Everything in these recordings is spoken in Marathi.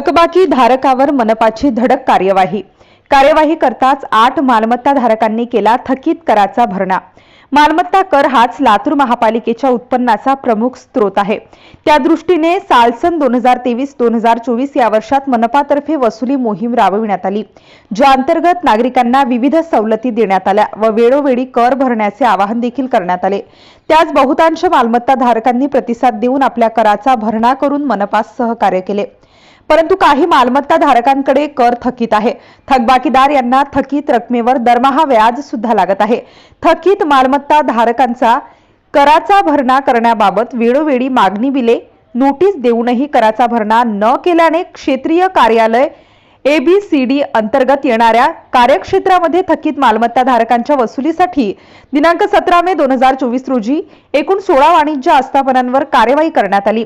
थकबाकी धारकावर मनपाची धडक कार्यवाही. कार्यवाही करताच आठ मालमत्ता धारकांनी केला थकीत कराचा भरणा. मालमत्ता कर हाच लातूर महापालिकेच्या उत्पन्नाचा प्रमुख स्रोत आहे. त्या दृष्टीने सालसन दोन हजार तेवीस दोन हजार चोवीस या वर्षात मनपातर्फे वसुली मोहीम राबविण्यात आली. ज्या अंतर्गत नागरिकांना विविध सवलती देण्यात आल्या व वेळोवेळी कर भरण्याचे आवाहन देखील करण्यात आले. त्याच बहुतांश मालमत्ता धारकांनी प्रतिसाद देऊन आपल्या कराचा भरणा करून मनपास सहकार्य केले. परंतु काही मालमत्ता धारकांकडे कर थकीत आहे. थकबाकीदार यांना थकीत रकमेवर दरमहा व्याज सुद्धा लागत आहे. थकीत मालमत्ता धारकांचा कराचा भरणा करण्याबाबत वेळोवेळी मागणी बिले नोटीस देऊनही कराचा भरणा न केल्याने क्षेत्रीय कार्यालय एबीसीडी अंतर्गत येणाऱ्या कार्यक्षेत्रामध्ये थकीत मालमत्ता धारकांच्या वसुलीसाठी दिनांक सतरा मे दोन हजार चोवीस रोजी एकूण सोळा वाणिज्य आस्थापनांवर कार्यवाही करण्यात आली.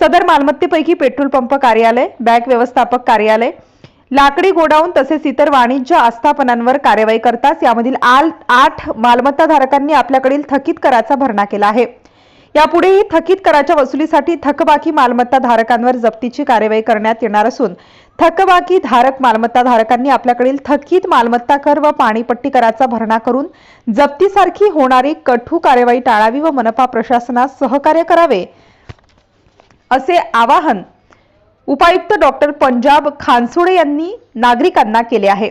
सदर मालमत्तेपैकी पेट्रोल पंप कार्यालय बँक व्यवस्थापक कार्यालय लाकडी गोडाऊन तसेच इतर वाणिज्य आस्थापनांवर कार्यवाही करताच यामधील आल- आठ मालमत्ताधारकांनी आपल्याकडील थकीत कराचा भरणा केला आहे. यापुढेही थकीत कराच्या वसुलीसाठी थकबाकी मालमत्ता धारकांवर जप्तीची कार्यवाही करण्यात येणार असून थकबाकी धारक मालमत्ता धारकांनी आपल्याकडील थकीत मालमत्ता कर व पाणीपट्टी कराचा भरणा करून जप्तीसारखी होणारी कठू कार्यवाही टाळावी व मनपा प्रशासनास सहकार्य करावे असे आवाहन उपायुक्त डॉक्टर पंजाब खानसोडे यांनी नागरिकांना केले आहे.